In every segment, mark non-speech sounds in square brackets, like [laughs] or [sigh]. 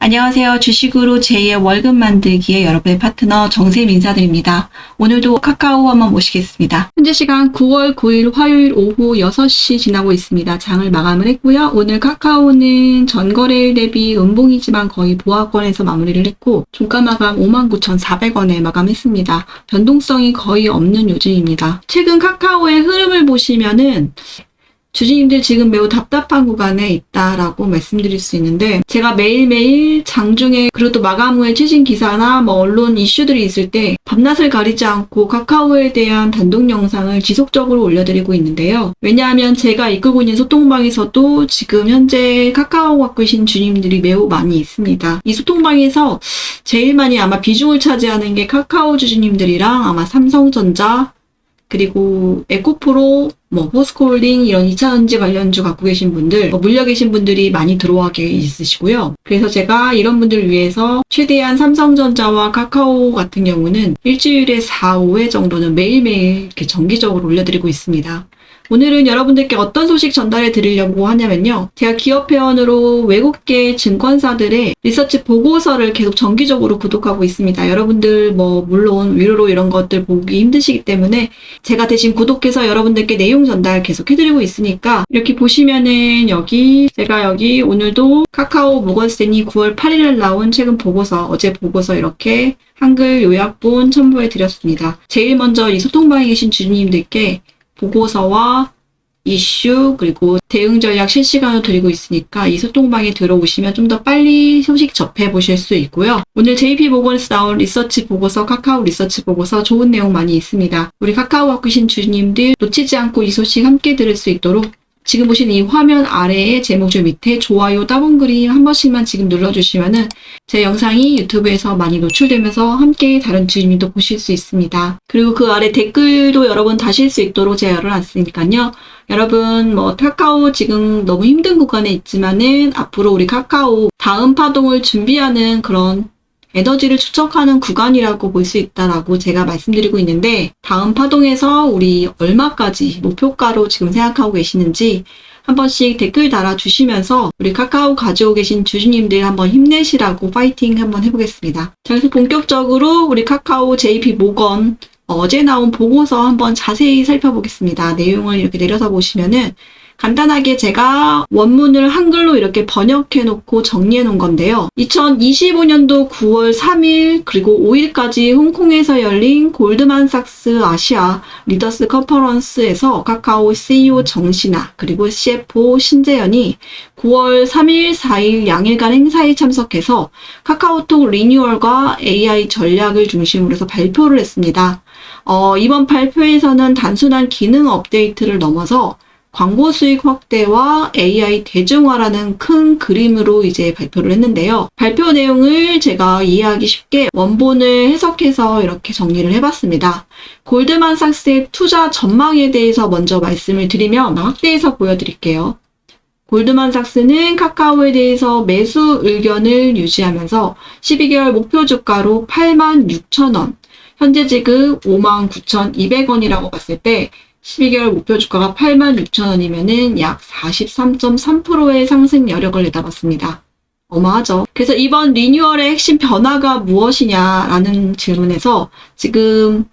안녕하세요. 주식으로 제2의 월급 만들기에 여러분의 파트너 정세임 인사드립니다. 오늘도 카카오 한번 모시겠습니다. 현재 시간 9월 9일 화요일 오후 6시 지나고 있습니다. 장을 마감을 했고요. 오늘 카카오는 전거래일 대비 음봉이지만 거의 보합권에서 마무리를 했고 종가 마감 59,400원에 마감했습니다. 변동성이 거의 없는 요즘입니다. 최근 카카오의 흐름을 보시면은 주주님들 지금 매우 답답한 구간에 있다라고 말씀드릴 수 있는데 제가 매일매일 장중에 그리고 또 마감 후에 최신 기사나 뭐 언론 이슈들이 있을 때 밤낮을 가리지 않고 카카오에 대한 단독 영상을 지속적으로 올려드리고 있는데요. 왜냐하면 제가 이끌고 있는 소통방에서도 지금 현재 카카오 갖고 계신 주님들이 매우 많이 있습니다. 이 소통방에서 제일 많이 아마 비중을 차지하는 게 카카오 주주님들이랑 아마 삼성전자 그리고 에코프로, 뭐 포스코홀딩 이런 2차전지 관련주 갖고 계신 분들, 뭐 물려 계신 분들이 많이 들어와 계 있으시고요. 그래서 제가 이런 분들을 위해서 최대한 삼성전자와 카카오 같은 경우는 일주일에 4, 5회 정도는 매일매일 이렇게 정기적으로 올려드리고 있습니다. 오늘은 여러분들께 어떤 소식 전달해 드리려고 하냐면요. 제가 기업 회원으로 외국계 증권사들의 리서치 보고서를 계속 정기적으로 구독하고 있습니다. 여러분들 뭐 물론 위로로 이런 것들 보기 힘드시기 때문에 제가 대신 구독해서 여러분들께 내용 전달 계속 해드리고 있으니까 이렇게 보시면은 여기 제가 여기 오늘도 카카오 모건스탠이 9월 8일에 나온 최근 보고서 어제 보고서 이렇게 한글 요약본 첨부해 드렸습니다. 제일 먼저 이 소통방에 계신 주님들께 보고서와 이슈 그리고 대응 전략 실시간으로 드리고 있으니까 이 소통방에 들어오시면 좀 더 빨리 소식 접해 보실 수 있고요. 오늘 JP 보건에서 나온 리서치 보고서, 카카오 리서치 보고서 좋은 내용 많이 있습니다. 우리 카카오 갖고 계신 주님들 놓치지 않고 이 소식 함께 들을 수 있도록 지금 보시는 이 화면 아래에 제목줄 밑에 좋아요 따봉 그림 한 번씩만 지금 눌러주시면은 제 영상이 유튜브에서 많이 노출되면서 함께 다른 주님도 보실 수 있습니다. 그리고 그 아래 댓글도 여러분 다실 수 있도록 제가 열어놨으니까요. 여러분 뭐 카카오 지금 너무 힘든 구간에 있지만은 앞으로 우리 카카오 다음 파동을 준비하는 그런 에너지를 축적하는 구간이라고 볼 수 있다라고 제가 말씀드리고 있는데 다음 파동에서 우리 얼마까지 목표가로 지금 생각하고 계시는지 한 번씩 댓글 달아주시면서 우리 카카오 가지고 계신 주주님들 한번 힘내시라고 파이팅 한번 해보겠습니다. 자, 그래서 본격적으로 우리 카카오 JP 모건 어제 나온 보고서 한번 자세히 살펴보겠습니다. 내용을 이렇게 내려서 보시면은 간단하게 제가 원문을 한글로 이렇게 번역해 놓고 정리해 놓은 건데요. 2025년도 9월 3일 그리고 5일까지 홍콩에서 열린 골드만삭스 아시아 리더스 컨퍼런스에서 카카오 CEO 정신아 그리고 CFO 신재현이 9월 3일, 4일 양일간 행사에 참석해서 카카오톡 리뉴얼과 AI 전략을 중심으로 해서 발표를 했습니다. 어, 이번 발표에서는 단순한 기능 업데이트를 넘어서 광고 수익 확대와 AI 대중화라는 큰 그림으로 이제 발표를 했는데요. 발표 내용을 제가 이해하기 쉽게 원본을 해석해서 이렇게 정리를 해봤습니다. 골드만삭스의 투자 전망에 대해서 먼저 말씀을 드리면 확대해서 보여드릴게요. 골드만삭스는 카카오에 대해서 매수 의견을 유지하면서 12개월 목표 주가로 8만 6천 원, 현재 지금 5만 9,200원이라고 봤을 때 12개월 목표 주가가 86,000원이면은 약 43.3%의 상승 여력을 내다봤습니다. 어마하죠. 그래서 이번 리뉴얼의 핵심 변화가 무엇이냐라는 질문에서 지금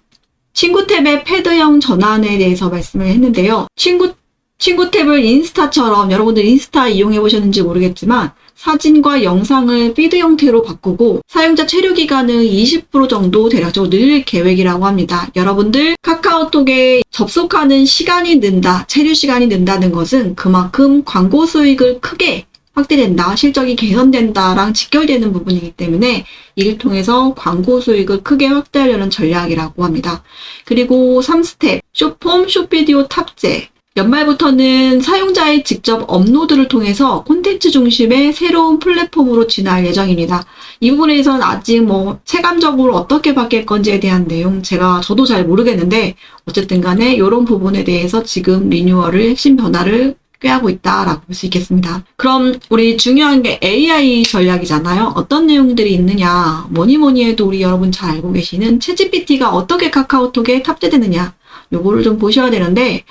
친구 탭의 패드형 전환에 대해서 말씀을 했는데요. 친구, 친구 탭을 인스타처럼 여러분들 인스타 이용해 보셨는지 모르겠지만 사진과 영상을 피드 형태로 바꾸고 사용자 체류 기간은 20% 정도 대략적으로 늘 계획이라고 합니다. 여러분들 카카오톡에 접속하는 시간이 는다, 체류 시간이 는다는 것은 그만큼 광고 수익을 크게 확대된다, 실적이 개선된다랑 직결되는 부분이기 때문에 이를 통해서 광고 수익을 크게 확대하려는 전략이라고 합니다. 그리고 3스텝, 쇼폼, 쇼비디오 탑재, 연말부터는 사용자의 직접 업로드를 통해서 콘텐츠 중심의 새로운 플랫폼으로 진화할 예정입니다. 이 부분에 대해서는 아직 뭐 체감적으로 어떻게 바뀔 건지에 대한 내용 제가 저도 잘 모르겠는데 어쨌든 간에 이런 부분에 대해서 지금 리뉴얼을 핵심 변화를 꾀하고 있다라고 볼 수 있겠습니다. 그럼 우리 중요한 게 AI 전략이잖아요. 어떤 내용들이 있느냐 뭐니 뭐니 해도 우리 여러분 잘 알고 계시는 채 g p t 가 어떻게 카카오톡에 탑재되느냐 요거를 좀 보셔야 되는데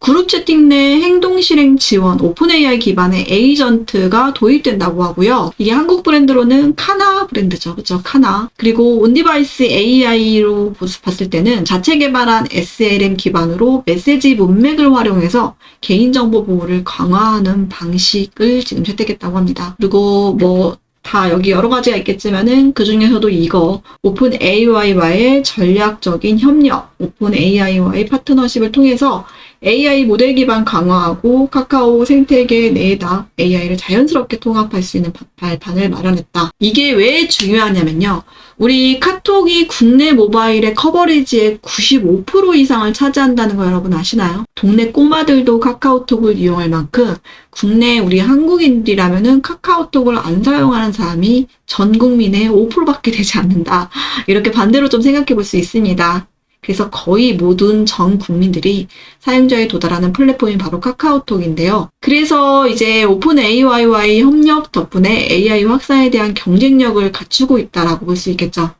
그룹 채팅 내 행동 실행 지원 오픈 AI 기반의 에이전트가 도입된다고 하고요. 이게 한국 브랜드로는 카나 브랜드죠. 그죠? 카나. 그리고 온디바이스 AI로 봤을 때는 자체 개발한 SLM 기반으로 메시지 문맥을 활용해서 개인정보 보호를 강화하는 방식을 지금 채택했다고 합니다. 그리고 뭐 다 여기 여러 가지가 있겠지만은 그 중에서도 이거 오픈 AI와의 전략적인 협력, 오픈 AI와의 파트너십을 통해서 AI 모델 기반 강화하고 카카오 생태계 내에다 AI를 자연스럽게 통합할 수 있는 바- 발판을 마련했다. 이게 왜 중요하냐면요. 우리 카톡이 국내 모바일의 커버리지의 95% 이상을 차지한다는 거 여러분 아시나요? 동네 꼬마들도 카카오톡을 이용할 만큼 국내 우리 한국인들이라면은 카카오톡을 안 사용하는 사람이 전 국민의 5%밖에 되지 않는다. 이렇게 반대로 좀 생각해 볼 수 있습니다. 그래서 거의 모든 전 국민들이 사용자에 도달하는 플랫폼이 바로 카카오톡인데요. 그래서 이제 오픈 AI와의 협력 덕분에 AI 확산에 대한 경쟁력을 갖추고 있다라고 볼 수 있겠죠.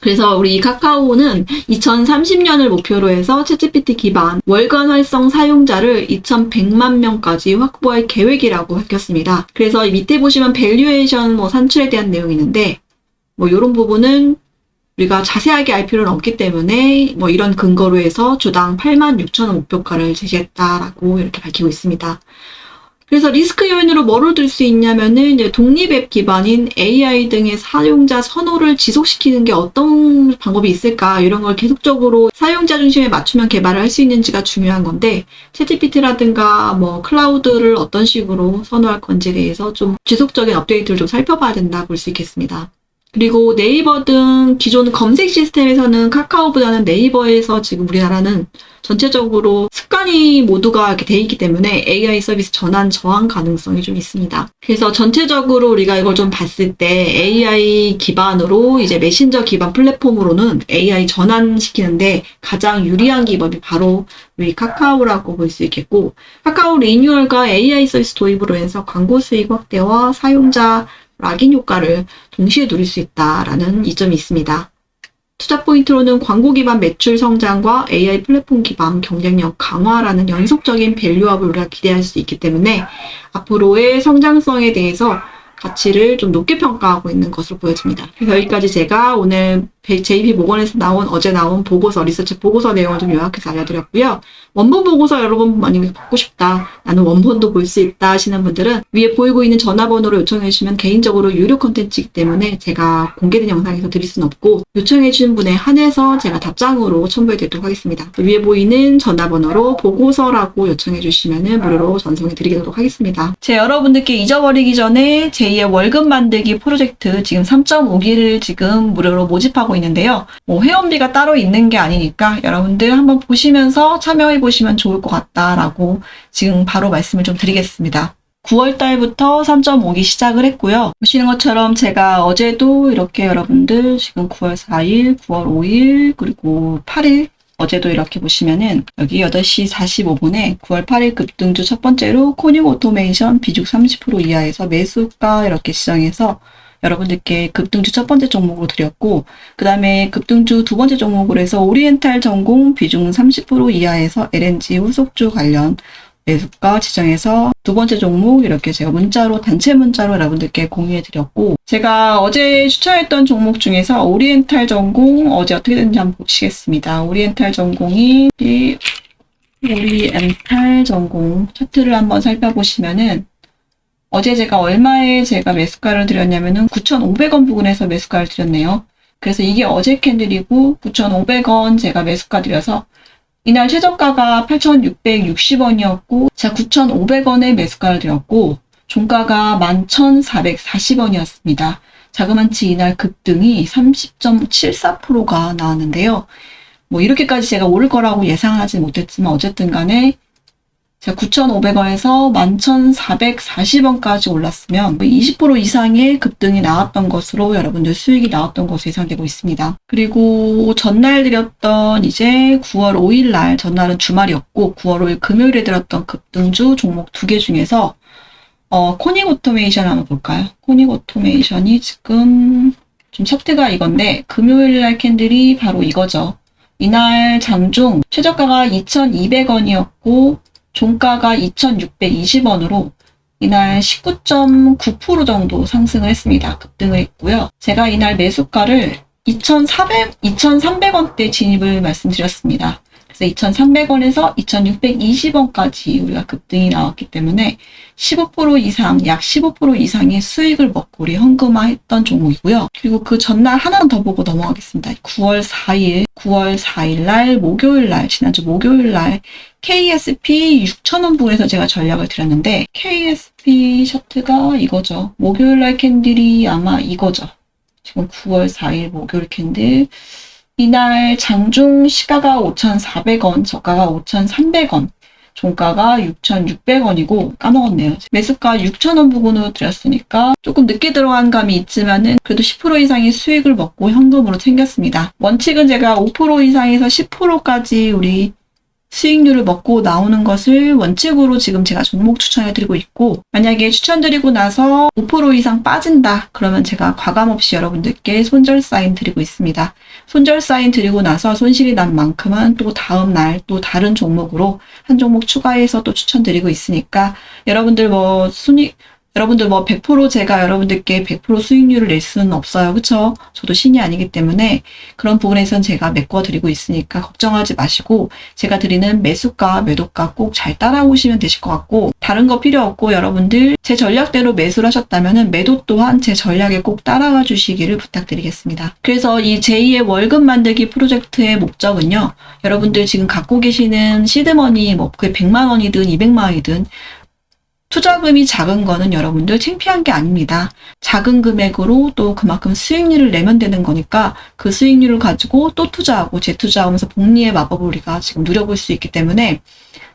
그래서 우리 이 카카오는 2030년을 목표로 해서 챗GPT 기반 월간 활성 사용자를 2100만 명까지 확보할 계획이라고 밝혔습니다. 그래서 이 밑에 보시면 밸류에이션 뭐 산출에 대한 내용이 있는데 뭐 이런 부분은 우리가 자세하게 알 필요는 없기 때문에 뭐 이런 근거로 해서 주당 8만 6천 원 목표가를 제시했다라고 이렇게 밝히고 있습니다. 그래서 리스크 요인으로 뭐를 들 수 있냐면은 독립 앱 기반인 AI 등의 사용자 선호를 지속시키는 게 어떤 방법이 있을까 이런 걸 계속적으로 사용자 중심에 맞추면 개발을 할 수 있는지가 중요한 건데 챗GPT라든가 뭐 클라우드를 어떤 식으로 선호할 건지에 대해서 좀 지속적인 업데이트를 좀 살펴봐야 된다 볼 수 있겠습니다. 그리고 네이버 등 기존 검색 시스템에서는 카카오보다는 네이버에서 지금 우리나라는 전체적으로 습관이 모두가 이렇게 돼 있기 때문에 AI 서비스 전환 저항 가능성이 좀 있습니다. 그래서 전체적으로 우리가 이걸 좀 봤을 때 AI 기반으로 이제 메신저 기반 플랫폼으로는 AI 전환시키는데 가장 유리한 기법이 바로 우리 카카오라고 볼 수 있겠고 카카오 리뉴얼과 AI 서비스 도입으로 해서 광고 수익 확대와 사용자 락인 효과를 동시에 누릴 수 있다라는 이점이 있습니다. 투자 포인트로는 광고 기반 매출 성장과 AI 플랫폼 기반 경쟁력 강화라는 연속적인 밸류업을 우리가 기대할 수 있기 때문에 앞으로의 성장성에 대해서 가치를 좀 높게 평가하고 있는 것으로 보여집니다. 여기까지 제가 오늘 JP 모건에서 나온 어제 나온 보고서 리서치 보고서 내용을 좀 요약해서 알려드렸고요. 원본 보고서 여러분 만약에 받고 싶다, 나는 원본도 볼 수 있다 하시는 분들은 위에 보이고 있는 전화번호로 요청해 주시면 개인적으로 유료 콘텐츠이기 때문에 제가 공개된 영상에서 드릴 수는 없고 요청해 주신 분에 한해서 제가 답장으로 첨부해 드리도록 하겠습니다. 위에 보이는 전화번호로 보고서라고 요청해 주시면 무료로 전송해 드리도록 하겠습니다. 제 여러분들께 잊어버리기 전에 제2의 월급 만들기 프로젝트 지금 3.5기를 지금 무료로 모집하고 있는데요. 뭐 회원비가 따로 있는 게 아니니까 여러분들 한번 보시면서 참여해 보시면 좋을 것 같다라고 지금 바로 말씀을 좀 드리겠습니다. 9월 달부터 3.5기 시작을 했고요. 보시는 것처럼 제가 어제도 이렇게 여러분들 지금 9월 4일, 9월 5일, 그리고 8일 어제도 이렇게 보시면은 여기 8시 45분에 9월 8일 급등주 첫 번째로 코닉 오토메이션 비중 30% 이하에서 매수가 이렇게 시정해서 여러분들께 급등주 첫 번째 종목으로 드렸고 그 다음에 급등주 두 번째 종목으로 해서 오리엔탈 전공 비중 30% 이하에서 LNG 후속주 관련 매수가 지정해서 두 번째 종목 이렇게 제가 문자로 단체 문자로 여러분들께 공유해 드렸고 제가 어제 추천했던 종목 중에서 오리엔탈 전공 어제 어떻게 됐는지 한번 보시겠습니다. 오리엔탈 전공이 이 오리엔탈 전공 차트를 한번 살펴보시면은 어제 제가 얼마에 제가 매수가를 드렸냐면은 9,500원 부근에서 매수가를 드렸네요. 그래서 이게 어제 캔들이고 9,500원 제가 매수가 드려서 이날 최저가가 8,660원이었고 제가 9,500원에 매수가를 드렸고 종가가 11,440원이었습니다. 자그만치 이날 급등이 30.74%가 나왔는데요. 뭐 이렇게까지 제가 오를 거라고 예상하지 못했지만 어쨌든 간에 9,500원에서 11,440원까지 올랐으면 20% 이상의 급등이 나왔던 것으로 여러분들 수익이 나왔던 것으로 예상되고 있습니다. 그리고 전날 드렸던 이제 9월 5일 날, 전날은 주말이었고 9월 5일 금요일에 드렸던 급등주 종목 두 개 중에서 어, 코닉 오토메이션 한번 볼까요? 코닉 오토메이션이 지금 좀 차트가 이건데 금요일 날 캔들이 바로 이거죠. 이날 장중 최저가가 2,200원이었고 종가가 2,620원으로 이날 19.9% 정도 상승을 했습니다. 급등을 했고요. 제가 이날 매수가를 2,400, 2,300원대 진입을 말씀드렸습니다. 그래서 2,300원에서 2,620원까지 우리가 급등이 나왔기 때문에 15% 이상, 약 15% 이상의 수익을 먹고 우리 현금화했던 종목이고요. 그리고 그 전날 하나 더 보고 넘어가겠습니다. 9월 4일, 9월 4일 날, 목요일 날, 지난주 목요일 날 KSP 6,000원 부에서 제가 전략을 드렸는데 KSP 셔트가 이거죠. 목요일 날 캔들이 아마 이거죠. 지금 9월 4일 목요일 캔들 이날 장중 시가가 5,400원, 저가가 5,300원, 종가가 6,600원이고 까먹었네요. 매수가 6,000원 부근으로 드렸으니까 조금 늦게 들어간 감이 있지만은 그래도 10% 이상의 수익을 먹고 현금으로 챙겼습니다. 원칙은 제가 5% 이상에서 10%까지 우리 수익률을 먹고 나오는 것을 원칙으로 지금 제가 종목 추천해드리고 있고 만약에 추천드리고 나서 5% 이상 빠진다 그러면 제가 과감 없이 여러분들께 손절 사인 드리고 있습니다. 손절 사인 드리고 나서 손실이 난 만큼은 또 다음 날 또 다른 종목으로 한 종목 추가해서 또 추천드리고 있으니까 여러분들 뭐 순위 여러분들 뭐 100% 제가 여러분들께 100% 수익률을 낼 수는 없어요. 그쵸? 저도 신이 아니기 때문에 그런 부분에선 제가 메꿔드리고 있으니까 걱정하지 마시고 제가 드리는 매수가, 매도가 꼭 잘 따라오시면 되실 것 같고 다른 거 필요 없고 여러분들 제 전략대로 매수를 하셨다면 매도 또한 제 전략에 꼭 따라가 주시기를 부탁드리겠습니다. 그래서 이 제2의 월급 만들기 프로젝트의 목적은요. 여러분들 지금 갖고 계시는 시드머니 뭐 그게 100만 원이든 200만 원이든 투자금이 작은 거는 여러분들 창피한 게 아닙니다. 작은 금액으로 또 그만큼 수익률을 내면 되는 거니까 그 수익률을 가지고 또 투자하고 재투자하면서 복리의 마법을 우리가 지금 누려볼 수 있기 때문에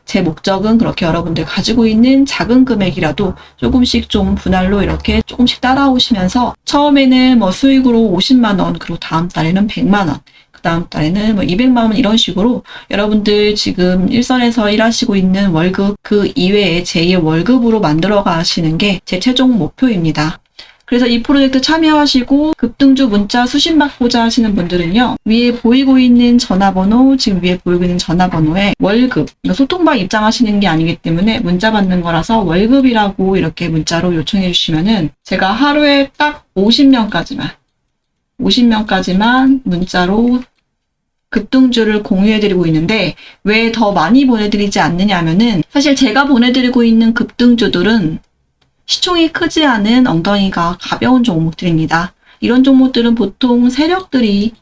제 목적은 그렇게 여러분들 가지고 있는 작은 금액이라도 조금씩 좀 분할로 이렇게 조금씩 따라오시면서 처음에는 뭐 수익으로 50만 원, 그리고 다음 달에는 100만 원, 그 다음 달에는 뭐 200만 원 이런 식으로 여러분들 지금 일선에서 일하시고 있는 월급 그 이외에 제2의 월급으로 만들어 가시는 게 제 최종 목표입니다. 그래서 이 프로젝트 참여하시고 급등주 문자 수신 받고자 하시는 분들은요. 위에 보이고 있는 전화번호, 지금 위에 보이고 있는 전화번호에 월급, 소통방 입장하시는 게 아니기 때문에 문자 받는 거라서 월급이라고 이렇게 문자로 요청해 주시면은 제가 하루에 딱 50명까지만 50명까지만 문자로 급등주를 공유해드리고 있는데 왜 더 많이 보내드리지 않느냐면은 사실 제가 보내드리고 있는 급등주들은 시총이 크지 않은 엉덩이가 가벼운 종목들입니다. 이런 종목들은 보통 세력들이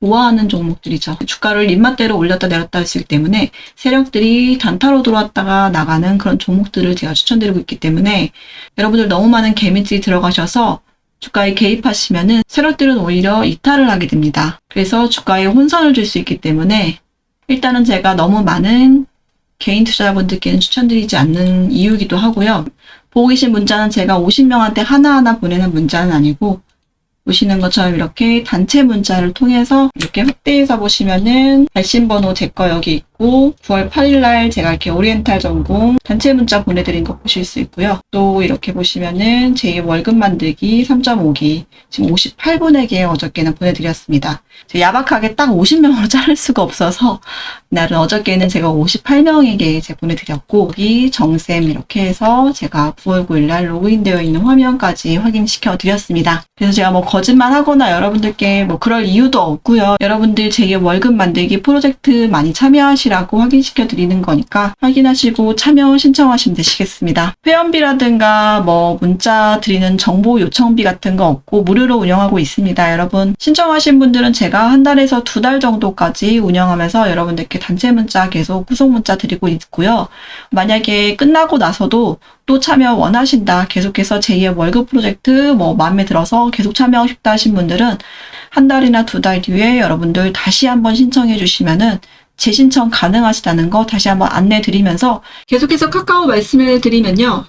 좋아하는 종목들이죠. 주가를 입맛대로 올렸다 내렸다 했기 때문에 세력들이 단타로 들어왔다가 나가는 그런 종목들을 제가 추천드리고 있기 때문에 여러분들 너무 많은 개미들이 들어가셔서 주가에 개입하시면은 세력들은 오히려 이탈을 하게 됩니다. 그래서 주가에 혼선을 줄 수 있기 때문에 일단은 제가 너무 많은 개인 투자자분들께는 추천드리지 않는 이유이기도 하고요. 보고 계신 문자는 제가 50명한테 하나하나 보내는 문자는 아니고 보시는 것처럼 이렇게 단체 문자를 통해서 이렇게 확대해서 보시면은 발신번호 제 거 여기 있고 9월 8일 날 제가 이렇게 오리엔탈 전공 단체 문자 보내드린 거 보실 수 있고요. 또 이렇게 보시면은 제 월급 만들기 3.5기 지금 58분에게 어저께는 보내드렸습니다. 야박하게 딱 50명으로 [laughs] 자를 수가 없어서 날은 어저께는 제가 58명에게 제가 보내드렸고 여기 정쌤 이렇게 해서 제가 9월 9일 날 로그인되어 있는 화면까지 확인시켜 드렸습니다. 그래서 제가 뭐 거짓말 하거나 여러분들께 뭐 그럴 이유도 없고요. 여러분들 제 월급 만들기 프로젝트 많이 참여하시 라고 확인시켜 드리는 거니까 확인하시고 참여 신청하시면 되시겠습니다. 회원비라든가 뭐 문자 드리는 정보 요청비 같은 거 없고 무료로 운영하고 있습니다. 여러분 신청하신 분들은 제가 한 달에서 두 달 정도까지 운영하면서 여러분들께 단체 문자 계속 후속 문자 드리고 있고요. 만약에 끝나고 나서도 또 참여 원하신다. 계속해서 제2의 월급 프로젝트 뭐 마음에 들어서 계속 참여하고 싶다 하신 분들은 한 달이나 두 달 뒤에 여러분들 다시 한번 신청해 주시면은 재신청 가능하시다는 거 다시 한번 안내 드리면서 계속해서 카카오 말씀을 드리면요.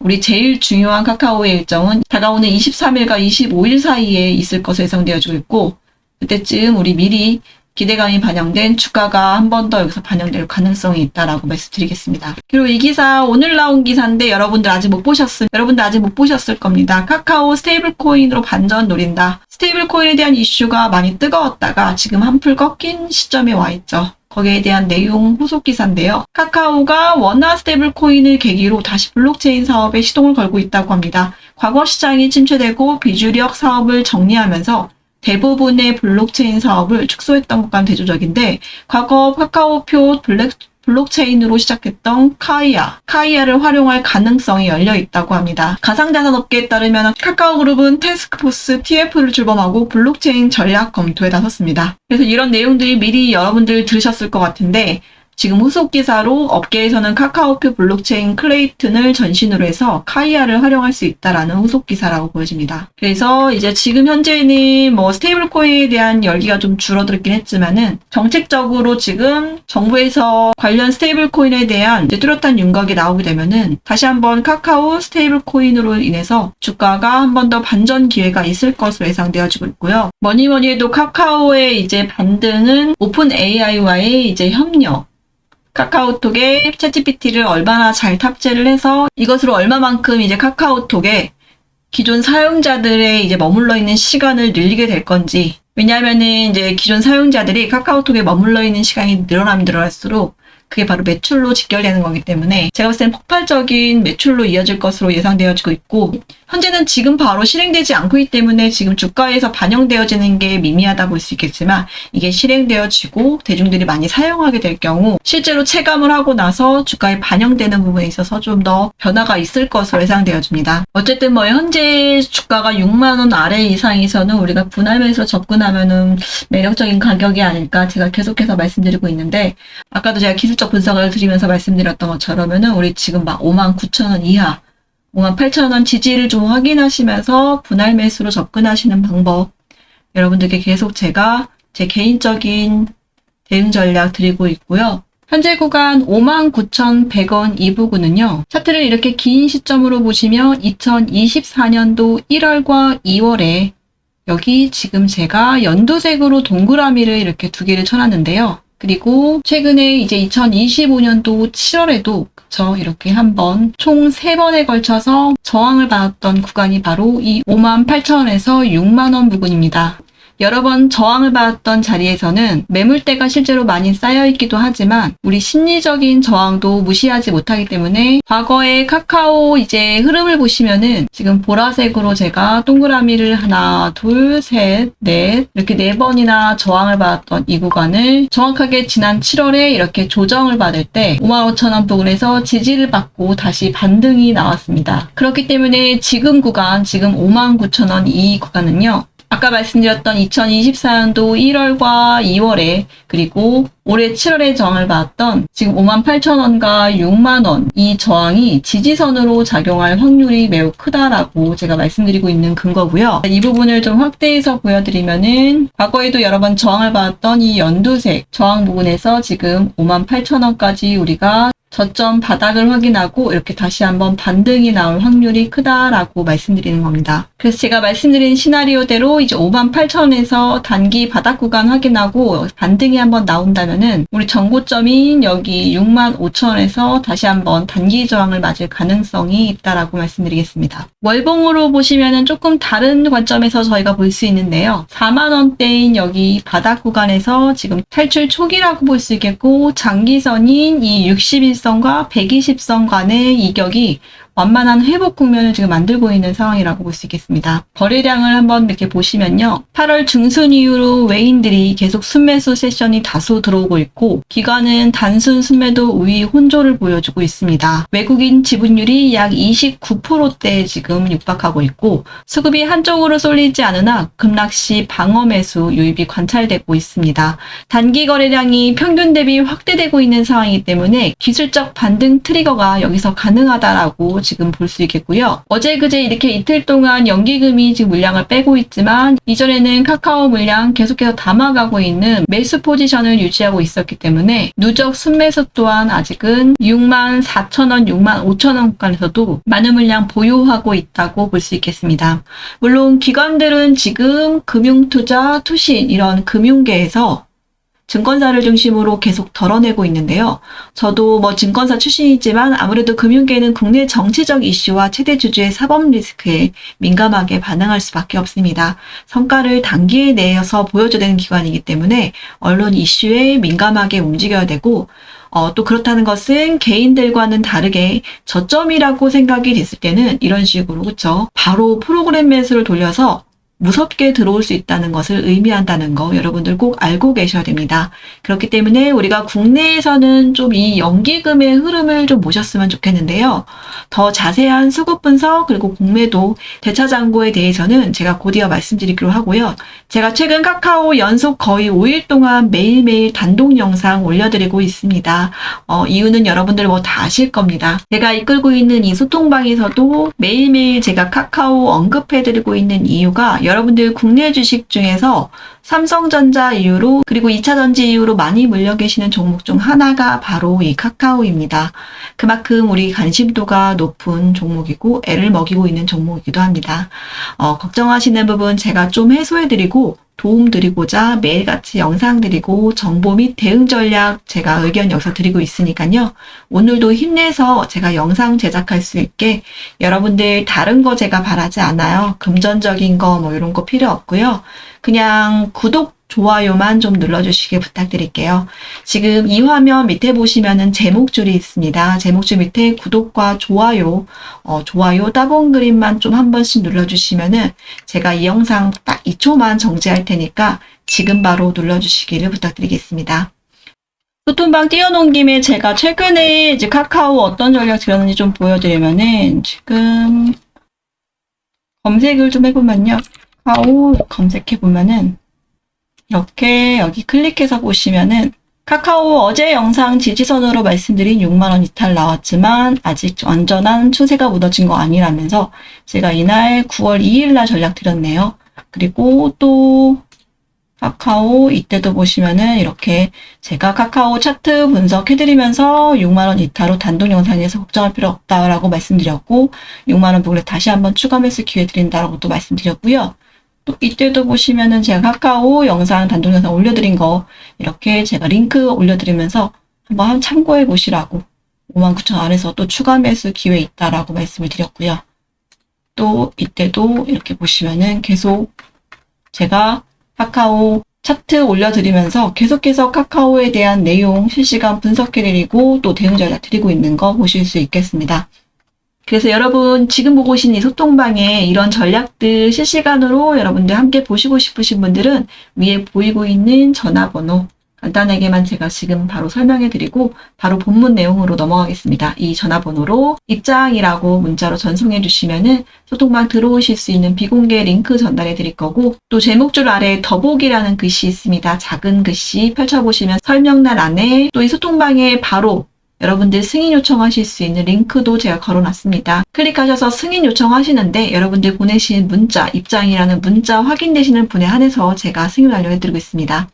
우리 제일 중요한 카카오의 일정은 다가오는 23일과 25일 사이에 있을 것으로 예상되어지고 있고 그때쯤 우리 미리 기대감이 반영된 주가가 한 번 더 여기서 반영될 가능성이 있다라고 말씀드리겠습니다. 그리고 이 기사 오늘 나온 기사인데 여러분들 아직 못 보셨을 여러분들 아직 못 보셨을 겁니다. 카카오 스테이블 코인으로 반전 노린다. 스테이블 코인에 대한 이슈가 많이 뜨거웠다가 지금 한풀 꺾인 시점에 와 있죠. 거기에 대한 내용 후속 기사인데요. 카카오가 원화 스테이블 코인을 계기로 다시 블록체인 사업에 시동을 걸고 있다고 합니다. 과거 시장이 침체되고 비주력 사업을 정리하면서 대부분의 블록체인 사업을 축소했던 것과는 대조적인데 과거 카카오표 블랙 블록체인으로 시작했던 카이아, 카이아를 활용할 가능성이 열려 있다고 합니다. 가상자산 업계에 따르면 카카오그룹은 테스크포스 TF를 출범하고 블록체인 전략 검토에 나섰습니다. 그래서 이런 내용들이 미리 여러분들 들으셨을 것 같은데 지금 후속 기사로 업계에서는 카카오표 블록체인 클레이튼을 전신으로 해서 카이아를 활용할 수 있다라는 후속 기사라고 보여집니다. 그래서 이제 지금 현재는 뭐 스테이블 코인에 대한 열기가 좀 줄어들긴 했지만은 정책적으로 지금 정부에서 관련 스테이블 코인에 대한 이제 뚜렷한 윤곽이 나오게 되면은 다시 한번 카카오 스테이블 코인으로 인해서 주가가 한 번 더 반전 기회가 있을 것으로 예상되어지고 있고요. 뭐니 뭐니 해도 카카오의 이제 반등은 오픈 AI와의 이제 협력 카카오톡에 챗GPT를 얼마나 잘 탑재를 해서 이것으로 얼마만큼 이제 카카오톡에 기존 사용자들의 이제 머물러 있는 시간을 늘리게 될 건지 왜냐하면은 이제 기존 사용자들이 카카오톡에 머물러 있는 시간이 늘어나면 늘어날수록 그게 바로 매출로 직결되는 거기 때문에 제가 봤을 땐 폭발적인 매출로 이어질 것으로 예상되어지고 있고 현재는 지금 바로 실행되지 않고 있기 때문에 지금 주가에서 반영되어지는 게 미미하다 볼 수 있겠지만 이게 실행되어지고 대중들이 많이 사용하게 될 경우 실제로 체감을 하고 나서 주가에 반영되는 부분에 있어서 좀 더 변화가 있을 것으로 예상되어집니다. 어쨌든 뭐 현재 주가가 6만 원 아래 이상에서는 우리가 분할 매수로 접근하면은 매력적인 가격이 아닐까 제가 계속해서 말씀드리고 있는데 아까도 제가 기술 적 분석을 드리면서 말씀드렸던 것처럼은 우리 지금 막 5만 9천 원 이하 5만 8천 원 지지를 좀 확인하시면서 분할 매수로 접근하시는 방법 여러분들께 계속 제가 제 개인적인 대응 전략 드리고 있고요. 현재 구간 59,100원 이 부분은요. 차트를 이렇게 긴 시점으로 보시면 2024년도 1월과 2월에 여기 지금 제가 연두색으로 동그라미를 이렇게 두 개를 쳐놨는데요. 그리고 최근에 이제 2025년도 7월에도 그쵸 이렇게 한번 총 3번에 걸쳐서 저항을 받았던 구간이 바로 이 5만 8천원에서 6만 원 부분입니다. 여러 번 저항을 받았던 자리에서는 매물대가 실제로 많이 쌓여 있기도 하지만 우리 심리적인 저항도 무시하지 못하기 때문에 과거의 카카오 이제 흐름을 보시면은 지금 보라색으로 제가 동그라미를 하나, 둘, 셋, 넷 이렇게 네 번이나 저항을 받았던 이 구간을 정확하게 지난 7월에 이렇게 조정을 받을 때 5만 5천 원 부근에서 지지를 받고 다시 반등이 나왔습니다. 그렇기 때문에 지금 구간 지금 5만 9천 원이 구간은요. 아까 말씀드렸던 2024년도 1월과 2월에 그리고 올해 7월에 저항을 받았던 지금 5만 8천 원과 6만 원 이 저항이 지지선으로 작용할 확률이 매우 크다라고 제가 말씀드리고 있는 근거고요. 이 부분을 좀 확대해서 보여드리면은 과거에도 여러 번 저항을 받았던 이 연두색 저항 부분에서 지금 5만 8천 원까지 우리가 저점 바닥을 확인하고 이렇게 다시 한번 반등이 나올 확률이 크다라고 말씀드리는 겁니다. 그래서 제가 말씀드린 시나리오대로 이제 5만 8천에서 단기 바닥 구간 확인하고 반등이 한번 나온다면은 우리 정고점인 여기 6만 5천에서 다시 한번 단기 저항을 맞을 가능성이 있다라고 말씀드리겠습니다. 월봉으로 보시면은 조금 다른 관점에서 저희가 볼 수 있는데요. 4만 원대인 여기 바닥 구간에서 지금 탈출 초기라고 볼 수 있겠고 장기선인 이 61선과 120선 간의 이격이 완만한 회복 국면을 지금 만들고 있는 상황이라고 볼 수 있겠습니다. 거래량을 한번 이렇게 보시면요. 8월 중순 이후로 외인들이 계속 순매수 세션이 다소 들어오고 있고 기관은 단순 순매도 우위 혼조를 보여주고 있습니다. 외국인 지분율이 약 29%대에 지금 육박하고 있고 수급이 한쪽으로 쏠리지 않으나 급락시 방어 매수 유입이 관찰되고 있습니다. 단기 거래량이 평균 대비 확대되고 있는 상황이기 때문에 기술적 반등 트리거가 여기서 가능하다라고 지금 볼 수 있겠고요. 어제 그제 이렇게 이틀 동안 연기금이 지금 물량을 빼고 있지만 이전에는 카카오 물량 계속해서 담아가고 있는 매수 포지션을 유지하고 있었기 때문에 누적 순매수 또한 아직은 6만 4천 원, 6만 5천 원 구간에서도 많은 물량 보유하고 있다고 볼 수 있겠습니다. 물론 기관들은 지금 금융투자, 투신 이런 금융계에서 증권사를 중심으로 계속 덜어내고 있는데요. 저도 뭐 증권사 출신이지만 아무래도 금융계는 국내 정치적 이슈와 최대 주주의 사법 리스크에 민감하게 반응할 수밖에 없습니다. 성과를 단기에 내어서 보여줘야 되는 기관이기 때문에 언론 이슈에 민감하게 움직여야 되고 어, 또 그렇다는 것은 개인들과는 다르게 저점이라고 생각이 됐을 때는 이런 식으로 그쵸 바로 프로그램 매수를 돌려서 무섭게 들어올 수 있다는 것을 의미한다는 거 여러분들 꼭 알고 계셔야 됩니다. 그렇기 때문에 우리가 국내에서는 좀 이 연기금의 흐름을 좀 보셨으면 좋겠는데요. 더 자세한 수급 분석 그리고 국매도 대차 잔고에 대해서는 제가 곧이어 말씀드리기로 하고요. 제가 최근 카카오 연속 거의 5일 동안 매일매일 단독 영상 올려드리고 있습니다. 어, 이유는 여러분들 뭐 다 아실 겁니다. 제가 이끌고 있는 이 소통방에서도 매일매일 제가 카카오 언급해드리고 있는 이유가 여러분들 국내 주식 중에서 삼성전자 이후로 그리고 2차전지 이후로 많이 물려 계시는 종목 중 하나가 바로 이 카카오입니다. 그만큼 우리 관심도가 높은 종목이고 애를 먹이고 있는 종목이기도 합니다. 어, 걱정하시는 부분 제가 좀 해소해드리고 도움드리고자 매일같이 영상 드리고 정보 및 대응 전략 제가 의견 여기서 드리고 있으니까요. 오늘도 힘내서 제가 영상 제작할 수 있게 여러분들 다른 거 제가 바라지 않아요. 금전적인 거 뭐 이런 거 필요 없고요. 그냥 구독, 좋아요만 좀 눌러주시길 부탁드릴게요. 지금 이 화면 밑에 보시면은 제목줄이 있습니다. 제목줄 밑에 구독과 좋아요, 어, 좋아요 따봉 그림만 좀 한 번씩 눌러주시면은 제가 이 영상 딱 2초만 정지할 테니까 지금 바로 눌러주시기를 부탁드리겠습니다. 소통방 띄워놓은 김에 제가 최근에 이제 카카오 어떤 전략 들었는지 좀 보여드리면은 지금 검색을 좀 해보면요. 카카오 검색해보면은 이렇게 여기 클릭해서 보시면은 카카오 어제 영상 지지선으로 말씀드린 6만원 이탈 나왔지만 아직 완전한 추세가 무너진 거 아니라면서 제가 이날 9월 2일 날 전략 드렸네요. 그리고 또 카카오 이때도 보시면은 이렇게 제가 카카오 차트 분석해드리면서 6만원 이타로 단독 영상에서 걱정할 필요 없다라고 말씀드렸고 6만원 부분에 다시 한번 추가 매수 기회 드린다라고 또 말씀드렸고요. 또 이때도 보시면은 제가 카카오 영상 단독 영상 올려드린 거 이렇게 제가 링크 올려드리면서 한번 참고해 보시라고 59,000원 안에서 또 추가 매수 기회 있다라고 말씀을 드렸고요. 또 이때도 이렇게 보시면은 계속 제가 카카오 차트 올려드리면서 계속해서 카카오에 대한 내용 실시간 분석해드리고 또 대응 전략 드리고 있는 거 보실 수 있겠습니다. 그래서 여러분 지금 보고 계신 이 소통방에 이런 전략들 실시간으로 여러분들 함께 보시고 싶으신 분들은 위에 보이고 있는 전화번호 간단하게만 제가 지금 바로 설명해 드리고 바로 본문 내용으로 넘어가겠습니다. 이 전화번호로 입장이라고 문자로 전송해 주시면은 소통방 들어오실 수 있는 비공개 링크 전달해 드릴 거고 또 제목줄 아래 더보기라는 글씨 있습니다. 작은 글씨 펼쳐보시면 설명란 안에 또 이 소통방에 바로 여러분들 승인 요청하실 수 있는 링크도 제가 걸어놨습니다. 클릭하셔서 승인 요청하시는데 여러분들 보내신 문자, 입장이라는 문자 확인되시는 분에 한해서 제가 승인 완료해드리고 있습니다.